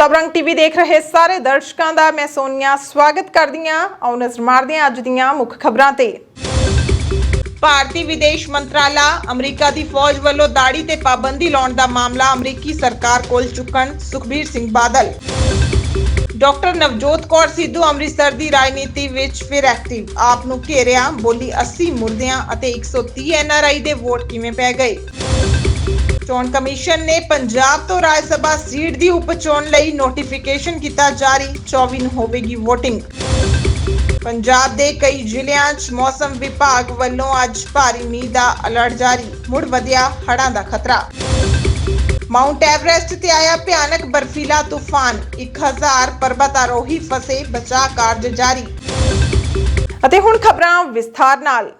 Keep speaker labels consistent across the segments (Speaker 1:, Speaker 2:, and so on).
Speaker 1: ਸਬਰੰਗ TV ਦੇਖ ਰਹੇ ਸਾਰੇ ਦਰਸ਼ਕਾਂ ਦਾ ਮੈਂ ਸੋਨੀਆ ਸਵਾਗਤ ਕਰਦੀ ਹਾਂ। ਆਓ ਨਜ਼ਰ ਮਾਰਦੇ ਹਾਂ ਅੱਜ ਦੀਆਂ ਮੁੱਖ ਖਬਰਾਂ ਤੇ। ਭਾਰਤੀ ਵਿਦੇਸ਼ ਮੰਤਰਾਲਾ ਅਮਰੀਕਾ ਦੀ ਫੌਜ ਵੱਲੋਂ ਦਾੜੀ ਤੇ ਪਾਬੰਦੀ ਲਾਉਣ ਦਾ ਮਾਮਲਾ ਅਮਰੀਕੀ ਸਰਕਾਰ ਕੋਲ ਚੁੱਕਣ ਸੁਖਬੀਰ ਸਿੰਘ ਬਾਦਲ। ਡਾਕਟਰ ਨਵਜੋਤ ਕੌਰ ਸਿੱਧੂ ਅੰਮ੍ਰਿਤਸਰ ਦੀ ਰਾਜਨੀਤੀ ਵਿੱਚ ਫਿਰ ਐਕਟਿਵ ਆਪ ਨੂੰ ਘੇਰਿਆ ਬੋਲੀ 80 ਮੁਰਦਿਆਂ ਅਤੇ 130 ਐਨਆਰਆਈ ਦੇ ਵੋਟ ਕਿਵੇਂ ਪੈ ਗਏ? ਚੋਣ ਕਮਿਸ਼ਨ ਨੇ ਪੰਜਾਬ ਤੋਂ ਰਾਜ ਸਭਾ ਸੀਟ ਦੀ ਉਪਚੋਣ ਲਈ ਨੋਟੀਫਿਕੇਸ਼ਨ ਕੀਤਾ ਜਾਰੀ। 24 ਨੂੰ ਹੋਵੇਗੀ VOTING ਪੰਜਾਬ ਦੇ ਕਈ ਜ਼ਿਲ੍ਹਿਆਂ 'ਚ ਮੌਸਮ ਵਿਭਾਗ ਵੱਲੋਂ ਅੱਜ ਭਾਰੀ ਮੀਂਹ ਦਾ ਅਲਰਟ ਜਾਰੀ। ਮੁੜ ਵਧਿਆ ਹੜ੍ਹਾਂ ਦਾ ਖਤਰਾ। ਮਾਊਂਟ ਐਵਰੈਸਟ ਤੇ ਆਇਆ ਭਿਆਨਕ ਬਰਫੀਲਾ ਤੂਫਾਨ। 1000 ਪਰਬਤ ਆਰੋਹੀ ਫਸੇ ਬਚਾਅ ਕਾਰਜ ਜਾਰੀ। ਅਤੇ ਹੁਣ ਖਬਰਾਂ ਵਿਸਥਾਰ ਨਾਲ।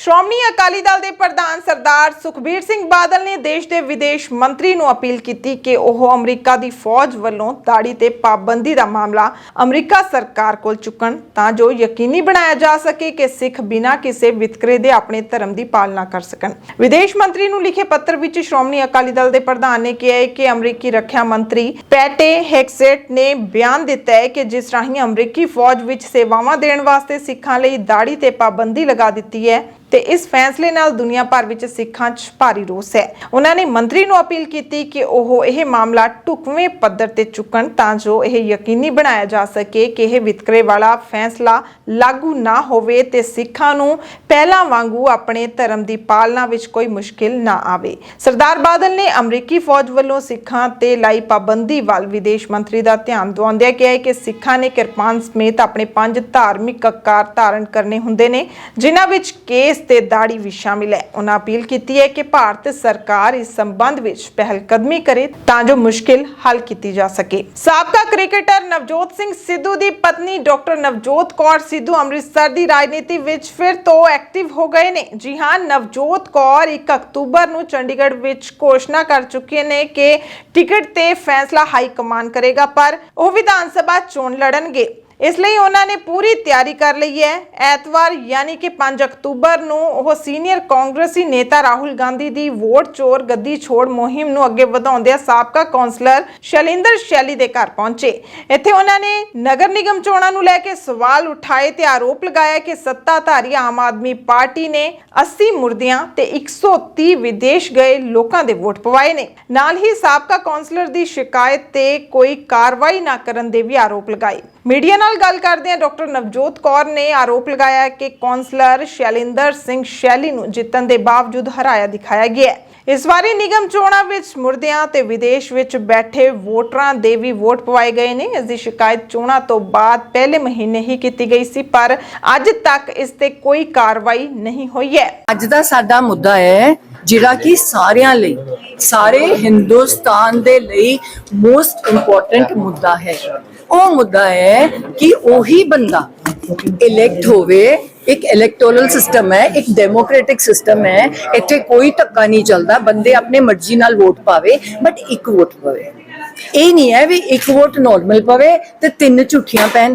Speaker 1: ਸ਼੍ਰੋਮਣੀ ਅਕਾਲੀ ਦਲ ਦੇ ਪ੍ਰਧਾਨ ਸਰਦਾਰ ਸੁਖਬੀਰ ਸਿੰਘ ਬਾਦਲ ਨੇ ਦੇਸ਼ ਦੇ ਵਿਦੇਸ਼ ਮੰਤਰੀ ਨੂੰ ਅਪੀਲ ਕੀਤੀ ਕਿ ਉਹ ਅਮਰੀਕਾ ਦੀ ਫੌਜ ਵੱਲੋਂ ਦਾੜੀ ਤੇ ਪਾਬੰਦੀ ਦਾ ਮਾਮਲਾ ਅਮਰੀਕਾ ਸਰਕਾਰ ਕੋਲ ਚੁੱਕਣ ਤਾਂ ਜੋ ਯਕੀਨੀ ਬਣਾਇਆ ਜਾ ਸਕੇ ਕਿ ਸਿੱਖ ਬਿਨਾਂ ਕਿਸੇ ਵਿਤਕਰੇ ਦੇ ਆਪਣੇ ਧਰਮ ਦੀ ਪਾਲਣਾ ਕਰ ਸਕਣ। ਵਿਦੇਸ਼ ਮੰਤਰੀ ਨੂੰ ਲਿਖੇ ਪੱਤਰ ਵਿੱਚ ਸ਼੍ਰੋਮਣੀ ਅਕਾਲੀ ਦਲ ਦੇ ਪ੍ਰਧਾਨ ਨੇ ਕਿਹਾ ਹੈ ਕਿ ਅਮਰੀਕੀ ਰੱਖਿਆ ਮੰਤਰੀ ਪੈਟੇ ਹੈਕਸੇਟ ਨੇ ਬਿਆਨ ਦਿੱਤਾ ਹੈ ਕਿ ਜਿਸ ਰਾਹੀਂ ਅਮਰੀਕੀ ਫੌਜ ਵਿੱਚ ਸੇਵਾਵਾਂ ਦੇਣ ਵਾਸਤੇ ਸਿੱਖਾਂ ਲਈ ਦਾੜੀ ਤੇ ਪਾਬੰਦੀ ਲਗਾ ਦਿੱਤੀ ਹੈ ਤੇ ਇਸ ਫੈਸਲੇ ਨਾਲ ਦੁਨੀਆ ਭਰ ਵਿੱਚ ਸਿੱਖਾਂ 'ਚ ਭਾਰੀ ਰੋਸ ਹੈ। ਉਹਨਾਂ ਨੇ ਮੰਤਰੀ ਨੂੰ ਅਪੀਲ ਕੀਤੀ ਕਿ ਉਹ ਇਹ ਮਾਮਲਾ ਢੁਕਵੇਂ ਪੱਧਰ ਤੇ ਚੁੱਕਣ ਤਾਂ ਜੋ ਇਹ ਯਕੀਨੀ ਬਣਾਇਆ ਜਾ ਸਕੇ ਕਿ ਇਹ ਵਿਤਕਰੇ ਵਾਲਾ ਫੈਸਲਾ ਲਾਗੂ ਨਾ ਹੋਵੇ ਤੇ ਸਿੱਖਾਂ ਨੂੰ ਪਹਿਲਾਂ ਵਾਂਗੂ ਆਪਣੇ ਧਰਮ ਦੀ ਪਾਲਣਾ ਵਿੱਚ ਕੋਈ ਮੁਸ਼ਕਿਲ ਨਾ ਆਵੇ। ਸਰਦਾਰ ਬਾਦਲ ਨੇ ਅਮਰੀਕੀ ਫੌਜ ਵੱਲੋਂ ਸਿੱਖਾਂ ਤੇ ਲਾਈ ਪਾਬੰਦੀ ਵੱਲ ਵਿਦੇਸ਼ ਮੰਤਰੀ ਦਾ ਧਿਆਨ ਦਿਵਾਉਂਦਿਆਂ ਕਿਹਾ ਕਿ ਸਿੱਖਾਂ ਨੇ ਕਿਰਪਾਨ ਸਮੇਤ ਆਪਣੇ ਪੰਜ ਧਾਰਮਿਕ ਅਕਾਰ ਧਾਰਨ ਕਰਨੇ ਹੁੰਦੇ ਨੇ, ਜਿਨ੍ਹਾਂ ਵਿੱਚ ਕੇਸ ਤੇ ਦਾੜੀ ਵੀ ਸ਼ਾਮਿਲ ਹੈ। ਉਹਨਾਂ ਅਪੀਲ ਕੀਤੀ ਹੈ ਕਿ ਭਾਰਤ ਸਰਕਾਰ ਇਸ ਸੰਬੰਧ ਵਿੱਚ ਪਹਿਲ ਕਰੇ ਤਾਂ ਜੋ ਮੁਸ਼ਕਿਲ ਹੱਲ ਕੀਤੀ ਜਾ ਸਕੇ। ਸਾਬਕਾ ਕ੍ਰਿਕਟਰ ਨਵਜੋਤ ਸਿੰਘ ਸਿੱਧੂ ਦੀ ਪਤਨੀ ਡਾਕਟਰ ਨਵਜੋਤ ਕੌਰ ਸਿੱਧੂ ਅੰਮ੍ਰਿਤਸਰ ਦੀ ਰਾਜਨੀਤੀ ਵਿੱਚ ਫਿਰ ਤੋਂ ਐਕਟਿਵ ਹੋ ਗਏ ਨੇ। ਜੀ ਹਾਂ, ਨਵਜੋਤ ਕੌਰ 1 ਅਕਤੂਬਰ ਨੂੰ ਚੰਡੀਗੜ੍ਹ ਵਿੱਚ ਘੋਸ਼ਣਾ ਕਰ ਚੁੱਕੇ ਨੇ ਕਿ ਟਿਕਟ ਤੇ ਫੈਸਲਾ ਹਾਈ ਕਮਾਨ ਕਰੇਗਾ, ਪਰ ਉਹ ਵਿਧਾਨ ਸਭਾ ਚੋਣ ਲੜਨਗੇ। ਇਸ ਲਈ ਉਹਨਾਂ ਨੇ ਪੂਰੀ ਤਿਆਰੀ ਕਰ ਲਈ ਹੈ। ਐਤਵਾਰ ਯਾਨੀ ਕਿ 5 ਅਕਤੂਬਰ ਨੂੰ ਉਹ ਸੀਨੀਅਰ ਕਾਂਗਰਸੀ ਨੇਤਾ ਰਾਹੁਲ ਗਾਂਧੀ ਦੀ ਵੋਟ ਚੋਰ ਗੱਦੀ ਛੋੜ ਮੁਹਿੰਮ ਨੂੰ ਅੱਗੇ ਵਧਾਉਂਦਿਆਂ ਸਾਬਕਾ ਕੌਂਸਲਰ ਸ਼ੈਲਿੰਦਰ ਸ਼ੈਲੀ ਦੇ ਘਰ ਪਹੁੰਚੇ। ਇੱਥੇ ਉਹਨਾਂ ਨੇ ਨਗਰ ਨਿਗਮ ਚੋਣਾਂ ਨੂੰ ਲੈ ਕੇ ਸਵਾਲ ਉਠਾਏ ਤੇ ਆਰੋਪ ਲਗਾਇਆ ਕਿ ਸੱਤਾਧਾਰੀ ਆਮ ਆਦਮੀ ਪਾਰਟੀ ਨੇ 80 ਮੁਰਦਿਆਂ ਤੇ 130 ਵਿਦੇਸ਼ ਗਏ ਲੋਕਾਂ ਦੇ ਵੋਟ ਪਵਾਏ ਨੇ। ਨਾਲ ਹੀ ਸਾਬਕਾ ਕੌਂਸਲਰ ਦੀ ਸ਼ਿਕਾਇਤ ਤੇ ਕੋਈ ਕਾਰਵਾਈ ਨਾ ਕਰਨ ਦੇ ਵੀ ਆਰੋਪ ਲਗਾਏ। ਮੀਡੀਆ ਨਾਲ ਗੱਲ ਕਰਦਿਆਂ ਡਾਕਟਰ ਨਵਜੋਤ ਕੌਰ ਨੇ ਆਰੋਪ ਲਗਾਇਆ ਕਿ ਕੌਂਸਲਰ ਸ਼ੈਲਿੰਦਰ ਸਿੰਘ ਸ਼ੈਲੀ ਨੂੰ ਜਿੱਤਣ ਦੇ ਬਾਵਜੂਦ ਹਰਾਇਆ ਦਿਖਾਇਆ ਗਿਆ ਹੈ। ਇਸ ਵਾਰੀ ਨਿਗਮ ਚੋਣਾਂ ਵਿੱਚ ਮੁਰਦਿਆਂ ਤੇ ਵਿਦੇਸ਼ ਵਿੱਚ ਬੈਠੇ ਵੋਟਰਾਂ ਦੇ ਵੀ ਵੋਟ ਪਵਾਏ ਗਏ ਨੇ। ਇਸ ਦੀ ਸ਼ਿਕਾਇਤ ਚੋਣਾਂ ਤੋਂ ਬਾਅਦ ਪਹਿਲੇ ਮਹੀਨੇ ਹੀ ਕੀਤੀ ਗਈ ਸੀ, ਪਰ ਅੱਜ ਤੱਕ ਇਸ ਤੇ ਕੋਈ ਕਾਰਵਾਈ ਨਹੀਂ ਹੋਈ ਹੈ।
Speaker 2: ਅੱਜ ਦਾ ਸਾਡਾ ਮੁੱਦਾ ਹੈ ਜਿਹੜਾ ਕਿ ਸਾਰਿਆਂ ਲਈ, ਸਾਰੇ ਹਿੰਦੁਸਤਾਨ ਦੇ ਲਈ ਮੋਸਟ ਇੰਪੋਰਟੈਂਟ ਮੁੱਦਾ ਹੈ। ਉਹ ਮੁੱਦਾ ਹੈ ਕਿ ਉਹੀ ਬੰਦਾ ਇਲੈਕਟ ਹੋਵੇ, ਇੱਕ ਇਲੈਕਟੋਰਲ ਸਿਸਟਮ ਹੈ, ਇੱਕ ਡੈਮੋਕ੍ਰੈਟਿਕ ਸਿਸਟਮ ਹੈ, ਇੱਥੇ ਕੋਈ ਧੱਕਾ ਨਹੀਂ ਚੱਲਦਾ, ਬੰਦੇ ਆਪਣੇ ਮਰਜ਼ੀ ਨਾਲ ਵੋਟ ਪਾਵੇ ਬਟ ਇੱਕ ਵੋਟ ਪਵੇ। ਇਹ ਨਹੀਂ ਹੈ ਵੀ ਇੱਕ ਵੋਟ ਨਾਰਮਲ ਪਵੇ ਤੇ ਤਿੰਨ ਝੂਠੀਆਂ ਪੈਣ।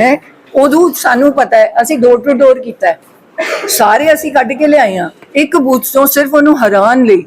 Speaker 2: ਹੈ। ਉਦੋਂ ਸਾਨੂੰ ਪਤਾ ਹੈ, ਅਸੀਂ ਡੋਰ ਟੂ ਡੋਰ ਕੀਤਾ ਹੈ। ਸਾਰੇ ਅਸੀਂ ਕੱਢ ਕੇ ਲਿਆਏ ਆ ਇੱਕ ਬੂਥ ਤੋਂ ਸਿਰਫ ਉਹਨੂੰ ਹਰਾਉਣ ਲਈ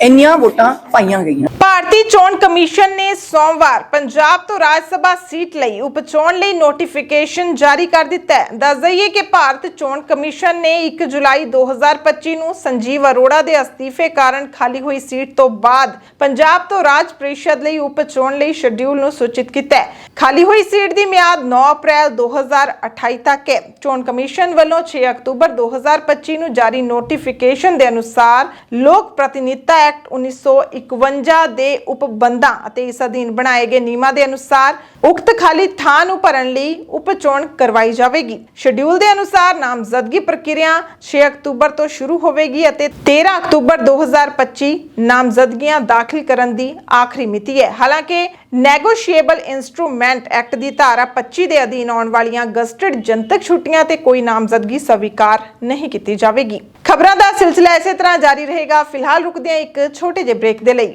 Speaker 2: ਇੰਨੀਆਂ ਵੋਟਾਂ ਪਾਈਆਂ ਗਈਆਂ।
Speaker 1: ਭਾਰਤੀ ਚੋਣ ਕਮਿਸ਼ਨ ਨੇ ਸੋਮਵਾਰ ਪੰਜਾਬ ਤੋਂ ਰਾਜ ਸਭਾ ਸੀਟ ਲਈ ਉਪਚੋਣ ਲਈ ਨੋਟੀਫਿਕੇਸ਼ਨ ਜਾਰੀ ਕਰ ਦਿੱਤਾ ਹੈ। ਦੱਸ ਦਈਏ ਕਿ ਭਾਰਤ ਚੋਣ ਕਮਿਸ਼ਨ ਨੇ 1 ਜੁਲਾਈ 2025 ਨੂੰ ਸੰਜੀਵ ਅਰੋੜਾ ਦੇ ਅਸਤੀਫੇ ਕਾਰਨ ਖਾਲੀ ਹੋਈ ਸੀਟ ਤੋਂ ਬਾਅਦ ਪੰਜਾਬ ਤੋਂ ਰਾਜ ਪ੍ਰੀਸ਼ਦ ਲਈ ਉਪਚੋਣ ਲਈ ਸ਼ਡਿਊਲ ਨੂੰ ਸੂਚਿਤ ਕੀਤਾ ਹੈ। ਖਾਲੀ ਹੋਈ ਸੀਟ ਦੀ ਮਿਆਦ 9 ਅਪ੍ਰੈਲ 2028 ਤੱਕ ਹੈ। ਚੋਣ ਕਮਿਸ਼ਨ ਵੱਲੋਂ 6 ਅਕਤੂਬਰ 2025 ਨੂੰ ਜਾਰੀ ਨੋਟੀਫਿਕੇਸ਼ਨ ਦੇ ਅਨੁਸਾਰ ਲੋਕ ਪ੍ਰਤੀਨਿਧਤਾ ਐਕਟ 1951 ਦੇ ਉਪਬੰਧਾਂ ਅਤੇ ਇਸ ਅਧੀਨ ਬਣਾਏ ਗਏ ਨਿਯਮਾਂ ਦੇ ਅਨੁਸਾਰ ਉਕਤ ਖਾਲੀ ਥਾਂ ਨੂੰ ਭਰਨ ਲਈ ਉਪਚੋਣ ਕਰਵਾਈ ਜਾਵੇਗੀ। ਸ਼ਡਿਊਲ ਦੇ ਅਨੁਸਾਰ ਨਾਮਜ਼ਦਗੀ ਪ੍ਰਕਿਰਿਆ 6 ਅਕਤੂਬਰ ਤੋਂ ਸ਼ੁਰੂ ਹੋਵੇਗੀ ਅਤੇ 13 ਅਕਤੂਬਰ 2025 ਨਾਮਜ਼ਦਗੀਆਂ ਦਾਖਲ ਕਰਨ ਦੀ ਆਖਰੀ ਮਿਤੀ ਹੈ। ਹਾਲਾਂਕਿ ਨੈਗੋਸ਼ੀਏਬਲ ਇਨਸਟਰੂਮੈਂਟ ਐਕਟ ਦੀ ਧਾਰਾ 25 ਦੇ ਅਧੀਨ ਆਉਣ ਵਾਲੀਆਂ ਗਸਟਡ ਜਨਤਕ ਛੁੱਟੀਆਂ ਤੇ ਕੋਈ ਨਾਮਜ਼ਦਗੀ ਸਵੀਕਾਰ ਨਹੀਂ ਕੀਤੀ ਜਾਵੇਗੀ। ਖਬਰਾਂ ਦਾ ਸਿਲਸਿਲਾ ਇਸੇ ਤਰ੍ਹਾਂ ਜਾਰੀ ਰਹੇਗਾ। ਫਿਲਹਾਲ ਰੁਕਦੇ ਹਾਂ ਇੱਕ ਛੋਟੇ ਜਿਹੇ ਬ੍ਰੇਕ ਦੇ ਲਈ।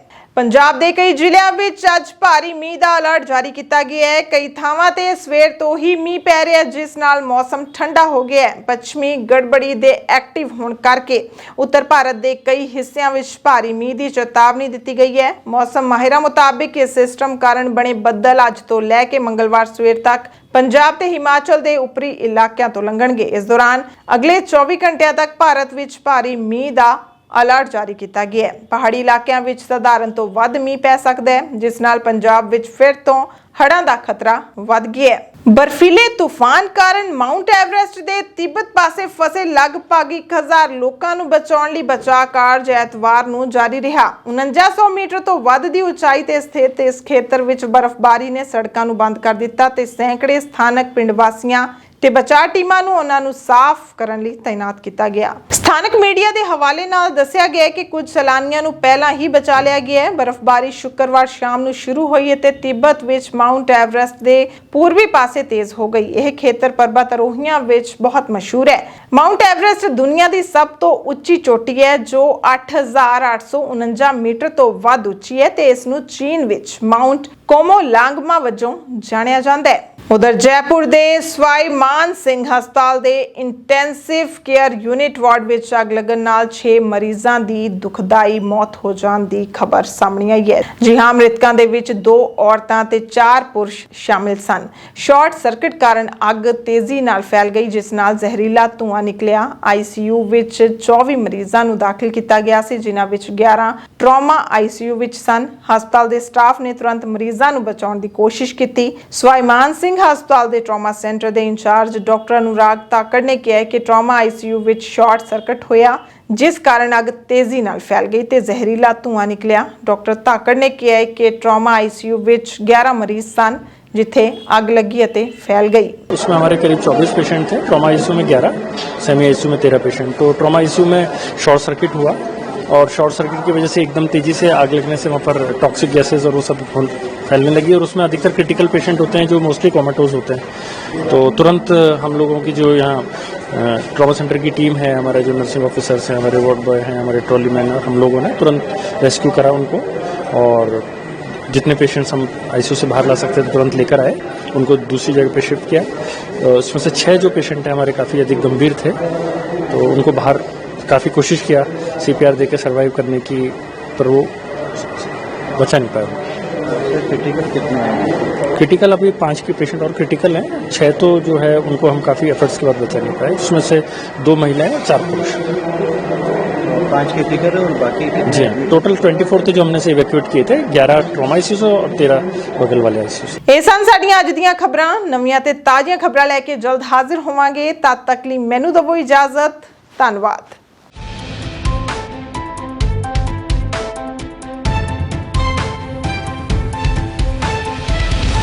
Speaker 1: ਪੰਜਾਬ ਦੇ ਕਈ ਜ਼ਿਲ੍ਹਿਆਂ ਵਿੱਚ ਅੱਜ ਭਾਰੀ ਮੀਂਹ ਦਾ ਅਲਰਟ ਜਾਰੀ ਕੀਤਾ ਗਿਆ ਹੈ। ਕਈ ਥਾਵਾਂ ਤੇ ਸਵੇਰ ਤੋਂ ਹੀ ਮੀਂਹ ਪੈ ਰਿਹਾ ਜਿਸ ਨਾਲ ਮੌਸਮ ਠੰਡਾ ਹੋ ਗਿਆ ਹੈ। ਪੱਛਮੀ ਗੜਬੜੀ ਦੇ ਐਕਟਿਵ ਹੋਣ ਕਰਕੇ ਉੱਤਰ ਭਾਰਤ ਦੇ ਕਈ ਹਿੱਸਿਆਂ ਵਿੱਚ ਭਾਰੀ ਮੀਂਹ ਦੀ ਚੇਤਾਵਨੀ ਦਿੱਤੀ ਗਈ ਹੈ। ਮੌਸਮ ਮਾਹਿਰਾਂ ਮੁਤਾਬਿਕ ਇਸ ਸਿਸਟਮ ਕਾਰਨ ਬਣੇ ਬੱਦਲ ਅੱਜ ਤੋਂ ਲੈ ਕੇ ਮੰਗਲਵਾਰ ਸਵੇਰ ਤੱਕ ਪੰਜਾਬ ਤੇ ਹਿਮਾਚਲ ਦੇ ਉੱਪਰੀ ਇਲਾਕਿਆਂ ਤੋਂ ਲੰਘਣਗੇ। ਇਸ ਦੌਰਾਨ ਅਗਲੇ 24 ਘੰਟਿਆਂ ਤੱਕ ਭਾਰਤ ਵਿੱਚ ਭਾਰੀ ਮੀਂਹ ਦਾ ਅਲਰਟ ਜਾਰੀ ਕੀਤਾ ਗਿਆ ਹੈ। ਪਹਾੜੀ ਇਲਾਕਿਆਂ ਵਿੱਚ ਸਧਾਰਨ ਤੋਂ ਵੱਧ ਮੀਂਹ ਪੈ ਸਕਦਾ ਹੈ, ਜਿਸ ਨਾਲ ਪੰਜਾਬ ਵਿੱਚ ਫਿਰ ਤੋਂ ਹੜ੍ਹਾਂ ਦਾ ਖਤਰਾ ਵੱਧ ਗਿਆ ਹੈ। ਬਰਫੀਲੇ ਤੂਫਾਨ ਕਾਰਨ ਮਾਊਂਟ ਐਵਰੈਸਟ ਦੇ ਤਿੱਬਤ ਪਾਸੇ ਫਸੇ ਲਗਭਗ 1000 ਲੋਕਾਂ ਨੂੰ ਬਚਾਉਣ ਲਈ ਬਚਾਅ ਕਾਰਜ ਐਤਵਾਰ ਨੂੰ ਜਾਰੀ ਰਿਹਾ। 4900 ਮੀਟਰ ਤੋਂ ਵੱਧ ਦੀ ਉਚਾਈ ਤੇ ਸਥਿਤ ਇਸ ਖੇਤਰ ਵਿੱਚ ਬਰਫ਼ਬਾਰੀ ਨੇ ਸੜਕਾਂ ਨੂੰ ਬੰਦ ਕਰ ਦਿੱਤਾ ਤੇ ਸੈਂਕੜੇ ਸਥਾਨਕ ਪਿੰਡ ਵਾਸੀਆਂ ਤੇ ਬਚਾਅ ਟੀਮਾਂ ਨੂੰ ਉਹਨਾਂ ਨੂੰ ਸਾਫ਼ ਕਰਨ ਲਈ ਤਾਇਨਾਤ ਕੀਤਾ ਗਿਆ। ਸਥਾਨਕ ਮੀਡੀਆ ਦੇ ਹਵਾਲੇ ਨਾਲ ਦੱਸਿਆ ਗਿਆ ਕਿ ਕੁਝ ਸੈਲਾਨੀਆਂ ਨੂੰ ਪਹਿਲਾਂ ਹੀ ਬਚਾ ਲਿਆ ਗਿਆ ਹੈ। ਬਰਫ਼ਬਾਰੀ ਸ਼ੁੱਕਰਵਾਰ ਸ਼ਾਮ ਨੂੰ ਸ਼ੁਰੂ ਹੋਈ ਤੇ ਤਿੱਬਤ ਵਿੱਚ ਮਾਊਂਟ ਐਵਰੈਸਟ ਦੇ ਪੂਰਬੀ ਪਾਸੇ ਤੇਜ਼ ਹੋ ਗਈ। ਇਹ ਖੇਤਰ ਪਰਬਤ ਆਰੋਹੀਆਂ ਵਿੱਚ ਬਹੁਤ ਮਸ਼ਹੂਰ ਹੈ। ਮਾਊਂਟ ਐਵਰੈਸਟ ਦੁਨੀਆ ਦੀ ਸਭ ਤੋਂ ਉੱਚੀ ਚੋਟੀ ਹੈ, ਜੋ 8849 ਮੀਟਰ ਤੋਂ ਵੱਧ ਉੱਚੀ ਹੈ ਤੇ ਇਸ ਨੂੰ ਚੀਨ ਵਿੱਚ ਮਾਊਂਟ ਕੋਮੋ ਲਾਂਗਮਾ ਵਜੋਂ ਜਾਣਿਆ ਜਾਂਦਾ ਹੈ। ਉਧਰ ਜੈਪੁਰ ਦੇ ਸਵਾਈ ਮਾਨ ਸਿੰਘ ਹਸਪਤਾਲ ਦੇ ਇੰਟੈਂਸਿਵ ਕੇਅਰ ਯੂਨਿਟ ਵਾਰਡ ਵਿੱਚ ਅੱਗ ਲੱਗਣ ਨਾਲ 6 ਮਰੀਜ਼ਾਂ ਦੀ ਦੁਖਦਾਈ ਮੌਤ ਹੋ ਜਾਣ ਦੀ ਖਬਰ ਸਾਹਮਣੇ ਆਈ ਹੈ। ਜੀ ਹਾਂ, ਮ੍ਰਿਤਕਾਂ ਦੇ ਵਿੱਚ ਦੋ ਔਰਤਾਂ ਤੇ ਚਾਰ ਪੁਰਸ਼ ਸ਼ਾਮਿਲ ਸਨ। ਸ਼ਾਰਟ ਸਰਕਟ ਕਾਰਨ ਅੱਗ ਤੇਜ਼ੀ ਨਾਲ ਫੈਲ ਗਈ, ਜਿਸ ਨਾਲ ਜ਼ਹਿਰੀਲਾ ਧੂੰਆਂ ਨਿਕਲਿਆ। ਆਈਸੀਯੂ ਵਿੱਚ 24 ਮਰੀਜ਼ਾਂ ਨੂੰ ਦਾਖਲ ਕੀਤਾ ਗਿਆ ਸੀ, ਜਿਨ੍ਹਾਂ ਵਿੱਚ 11 ਟਰਾਮਾ ਆਈਸੀਯੂ ਵਿੱਚ ਸਨ। ਹਸਪਤਾਲ ਦੇ ਸਟਾਫ ਨੇ ਤੁਰੰਤ ਮਰੀਜ਼ਾਂ ਨੂੰ ਬਚਾਉਣ ਦੀ ਕੋਸ਼ਿਸ਼ ਕੀਤੀ। ਸਵਾਈ ਸਿੰਘ ਹਸਪਤਾਲ ਦੇ ਟਰਾਮਾ ਸੈਂਟਰ ਦੇ ਇੰਚਾਰਜ ਡਾਕਟਰ ਅਨੁਰਾਗ ਤਾਕੜ ਨੇ ਕਿਹਾ ਹੈ ਕਿ ਟਰਾਮਾ ਆਈਸੀਯੂ ਵਿੱਚ ਸ਼ਾਰਟ ਸਰਕਟ ਹੋਇਆ, ਜਿਸ ਕਾਰਨ ਅੱਗ ਤੇਜ਼ੀ ਨਾਲ ਫੈਲ ਗਈ ਤੇ ਜ਼ਹਿਰੀਲਾ ਧੂੰਆਂ ਨਿਕਲਿਆ। ਡਾਕਟਰ ਤਾਕੜ ਨੇ ਕਿਹਾ ਹੈ ਕਿ ਟਰਾਮਾ ਆਈਸੀਯੂ ਵਿੱਚ 11 ਮਰੀਜ਼ ਸਨ। ਜਿੱਥੇ ਅੱਗ ਲੱਗੀ ਅਤੇ ਫੈਲ ਗਈ
Speaker 3: उसमें हमारे करीब 24 पेशेंट थे ट्रॉमा आईसीयू में 11 सेमी आईसीयू में 13 पेशेंट तो ट्रॉमा आईसीयू में शॉर्ट सर्किट हुआ और शॉर्ट सर्किट की वजह से एकदम तेजी से आग लगने से वहाँ पर टॉक्सिक गैसेज और वो सब फैल- फैलने लगी और उसमें अधिकतर क्रिटिकल पेशेंट होते हैं जो मोस्टली कोमाटोज होते हैं तो तुरंत हम लोगों की जो यहाँ ट्रॉमा सेंटर की टीम है हमारे जो नर्सिंग ऑफिसर्स हैं हमारे वार्ड बॉय हैं हमारे ट्रॉली मैन हम लोगों ने तुरंत रेस्क्यू करा उनको और जितने पेशेंट्स हम आईसीयू से बाहर ला सकते थे तुरंत लेकर आए उनको दूसरी जगह पे शिफ्ट किया। उसमें से छः जो पेशेंट हैं हमारे काफ़ी अधिक गंभीर थे तो उनको बाहर काफ़ी कोशिश किया सीपीआर दे के सर्वाइव करने की पर वो बचा नहीं पाया
Speaker 4: क्रिटिकल कितने हैं?
Speaker 3: क्रिटिकल अभी पाँच के पेशेंट और क्रिटिकल हैं। छः तो जो है उनको हम काफ़ी एफर्ट्स के बाद बचा नहीं पाए। उसमें से दो महिलाएँ और चार पुरुष।
Speaker 4: पांच क्रिटिकल है और बाकी कितने
Speaker 3: जी हाँ टोटल ट्वेंटी फोर थे जो हमने से इवैक्यूएट किए थे ग्यारह ट्रोमा आईसीयू से और तेरह बगल वाले आईसीयू से
Speaker 1: ਇਹ ਸਨ ਸਾਡੀਆਂ ਅੱਜ ਦੀਆਂ ਖਬਰਾਂ ਨਵੀਆਂ ਤੇ ਤਾਜ਼ੀਆਂ ਖਬਰਾਂ ਲੈ ਕੇ ਜਲਦ ਹਾਜ਼ਰ ਹੋਵਾਂਗੇ ਤਦ ਤੱਕ ਲਈ ਮੈਨੂੰ ਦਵੋ ਇਜਾਜ਼ਤ ਧੰਨਵਾਦ